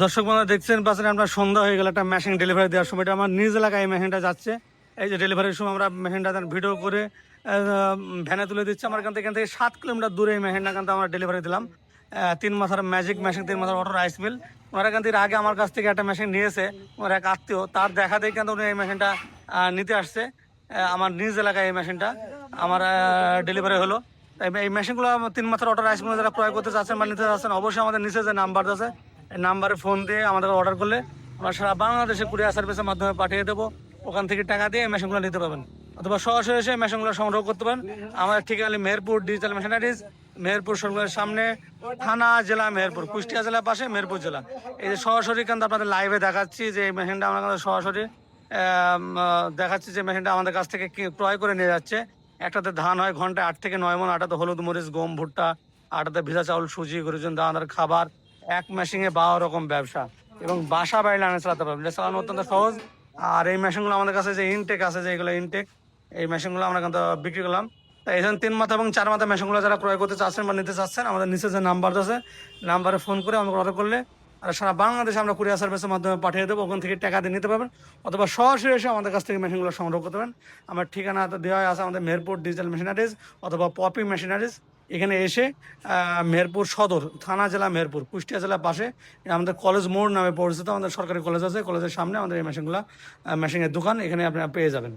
দর্শক বন্ধুরা দেখছেন পাশে আমরা সন্ধ্যা হয়ে গেল একটা মেশিন ডেলিভারি দেওয়ার সময়। এটা আমার নিজ এলাকায় মেশিনটা যাচ্ছে। এই যে ডেলিভারির সময় আমরা মেশিনটা ভিডিও করে ভ্যানে তুলে দিচ্ছি। আমার এখান থেকে এখান থেকে সাত কিলোমিটার দূরে এই মেশিনটা কিন্তু আমরা ডেলিভারি দিলাম। তিন মাথার ম্যাজিক মেশিন তিন মাথার অটো রাইস মিল ওনারা এখান থেকে আগে আমার কাছ থেকে একটা মেশিন নিয়েছে। ওনার এক আত্মীয়, তার দেখাতেই কিন্তু উনি এই মেশিনটা নিতে আসছে। আমার নিজ এলাকায় এই মেশিনটা আমার ডেলিভারি হলো। এই মেশিনগুলো তিন মাত্র অটো রাইসগুলো যারা ক্রয় করতে চাচ্ছেন বা নিতে চাচ্ছেন, অবশ্যই আমাদের নিচে যে নাম্বার আছে নাম্বারে ফোন দিয়ে আমাদের অর্ডার করলে আমরা সারা বাংলাদেশে কুরিয়ার সার্ভিসের মাধ্যমে পাঠিয়ে দেবো। ওখান থেকে টাকা দিয়ে মেশিনগুলো নিতে পারবেন। অথবা সরাসরি এসে মেশিনগুলো সংগ্রহ করতে পারেন। আমাদের ঠিকানা মেহেরপুর ডিজিটাল মেশিনারিজ মেহেরপুর সরকারের সামনে, থানা, জেলা, মেহেরপুর, কুষ্টিয়া জেলার পাশে মেহেরপুর জেলা। এই যে সরাসরি কিন্তু আপনাদের লাইভে দেখাচ্ছি যে এই মেশিনটা আমরা সরাসরি দেখাচ্ছি যে মেশিনটা আমাদের কাছ থেকে ক্রয় করে নিয়ে যাচ্ছে। একটাতে ধান হয় ঘন্টায় আট থেকে নয় মন আটাতে হলুদ মরিচ, গম, ভুট্টা, আটাতে ভিজা চাউল, সুজি, গরুজন, দানাদার খাবার এক মেশিনে বারো রকম ব্যবসা এবং বাসা বাড়ি আনে চালাতে পারবে। চালানো অত্যন্ত সহজ। আর এই মেশিনগুলো আমাদের কাছে যে ইনটেক আছে যেগুলো ইনটেক এই মেশিনগুলো আমরা কিন্তু বিক্রি করলাম। এখানে তিন মাথা এবং চার মাথা মেশিনগুলো যারা ক্রয় করতে চাচ্ছেন বা নিতে চাচ্ছেন, আমাদের নিচে যে নাম্বার আছে নাম্বারে ফোন করে আমাকে অর্ডার করলে আর সারা বাংলাদেশে আমরা কুরিয়ার সার্ভিসের মাধ্যমে পাঠিয়ে দেবো, ওখান থেকে টাকা দিয়ে নিতে পারবেন, অথবা সরাসরি এসে আমাদের কাছ থেকে মেশিনগুলো সংগ্রহ করতে পারেন। আমার ঠিকানা দেওয়া আছে আমাদের মেহেরপুর ডিজিটাল মেশিনারিজ অথবা পপি মেশিনারিজ এখানে এসে মেহেরপুর সদর, থানা জেলা মেহেরপুর, কুষ্টিয়া জেলার পাশে। আমাদের কলেজ মোড় নামে পরিচিত, আমাদের সরকারি কলেজ আছে, কলেজের সামনে আমাদের এই মেশিনগুলো মেশিনের দোকান, এখানে আপনারা পেয়ে যাবেন।